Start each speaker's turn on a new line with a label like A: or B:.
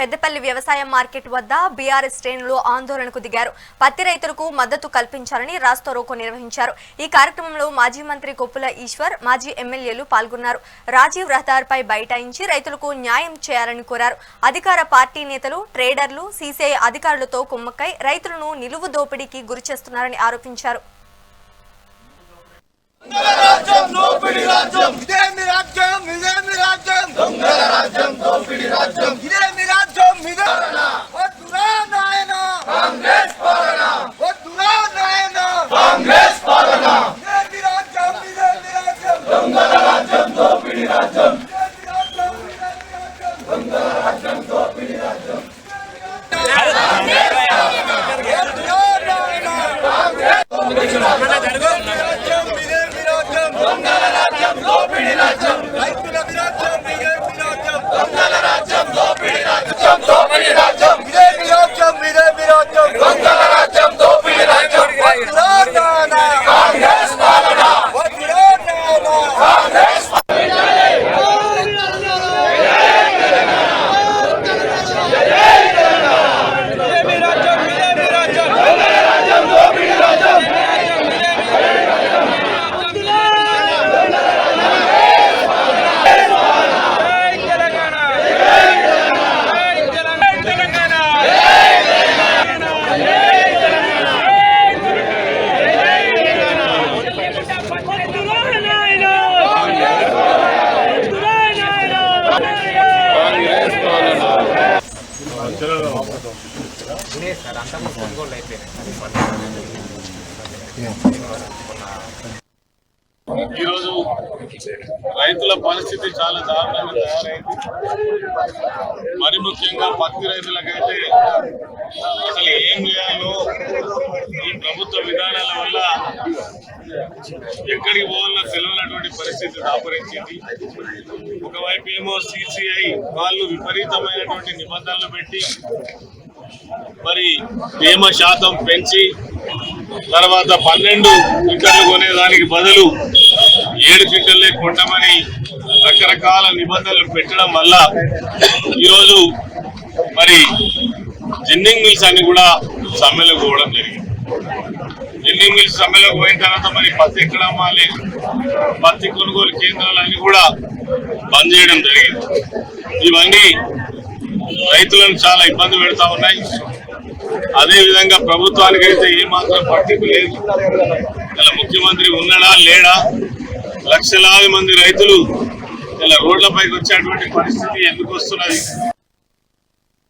A: పెద్దపల్లి వ్యవసాయ మార్కెట్ వద్ద బీఆర్ఎస్ శ్రేణులు ఆందోళనకు దిగారు. పత్తి రైతులకు మద్దతు కల్పించాలని రాస్తారోకో నిర్వహించారు. ఈ కార్యక్రమంలో మాజీ మంత్రి కొప్పుల ఈశ్వర్ మాజీ ఎమ్మెల్యేలు పాల్గొన్నారు. రాజీవ్ రహదార్పై బైఠాయించి రైతులకు న్యాయం చేయాలని కోరారు. అధికార పార్టీ నేతలు ట్రేడర్లు సీసీఐ అధికారులతో కుమ్మక్కై రైతులను నిలువు దోపిడీకి గురి చేస్తున్నారని ఆరోపించారు.
B: ఇదేంది రాజ్యం? ఇదేంది రాజ్యం? దొంగల రాజ్యం? దోపిడి రాజ్యం ఇదే వద్దురా నాయన కాంగ్రెస్ పాలన వద్దురా నాయన కాంగ్రెస్ పాలన ఇదేమి రాజ్యం ఇదేమి రాజ్యం దొంగల రాజ్యం దోపిడి రాజ్యం దొంగల రాజ్యం దోపిడి రాజ్యం రాజ్యం ఇదేమి రాజ్యం దొంగల రాజ్యం దోపిడి రాజ్యం రైతుల విరాజ్యం ఇదేమి రాజ్యం దొంగల రాజ్యం దోపిడి రాజ్యం దోపిడి రాజ్యం ఇదేమి రాజ్యం ఇదేమి రాజ్యం దొంగల రాజ్యం దోపిడి రాజ్యం వజ్రాదాన కాంగ్రెస్ పాలన వజ్రాదాన కాంగ్రెస్
C: ఈరోజు రైతుల పరిస్థితి చాలా దారుణంగా తయారైంది. మరి ముఖ్యంగా పత్తి రైతులకైతే అసలు ఏం చేయాలో ఈ ప్రభుత్వ విధానాల వల్ల ఎక్కడికి పోవాలో తెలియనటువంటి పరిస్థితి దాపరించింది. ఒకవైపు ఏమో సిసిఐ వాళ్ళు విపరీతమైనటువంటి నిబంధనలు పెట్టి మరి తేమ శాతం పెంచి తర్వాత పన్నెండు క్వింటర్లు కొనేదానికి బదులు ఏడు క్వింటల్లే కొంటామని రకరకాల నిబంధనలు పెట్టడం వల్ల ఈరోజు మరి జిన్నింగ్ మిల్స్ అన్ని కూడా సమ్మెలకు పోవడం జరిగింది. జిన్నింగ్ మిల్స్ సమ్మెలకు పోయిన తర్వాత మరి పత్తి ఎక్కడ అమ్మాలి? పత్తి కొనుగోలు కేంద్రాలు అన్ని కూడా బంద్ చేయడం జరిగింది. ఇవన్నీ రైతులను చాలా ఇబ్బంది పెడతా ఉన్నాయి. అదే విధంగా ప్రభుత్వానికి అయితే ఏమాత్రం పట్టింపు లేదు. ఇలా ముఖ్యమంత్రి ఉన్నాడా లేడా? లక్షలాది మంది రైతులు ఇలా రోడ్లపైకి వచ్చేటువంటి పరిస్థితి ఎందుకు వస్తున్నది?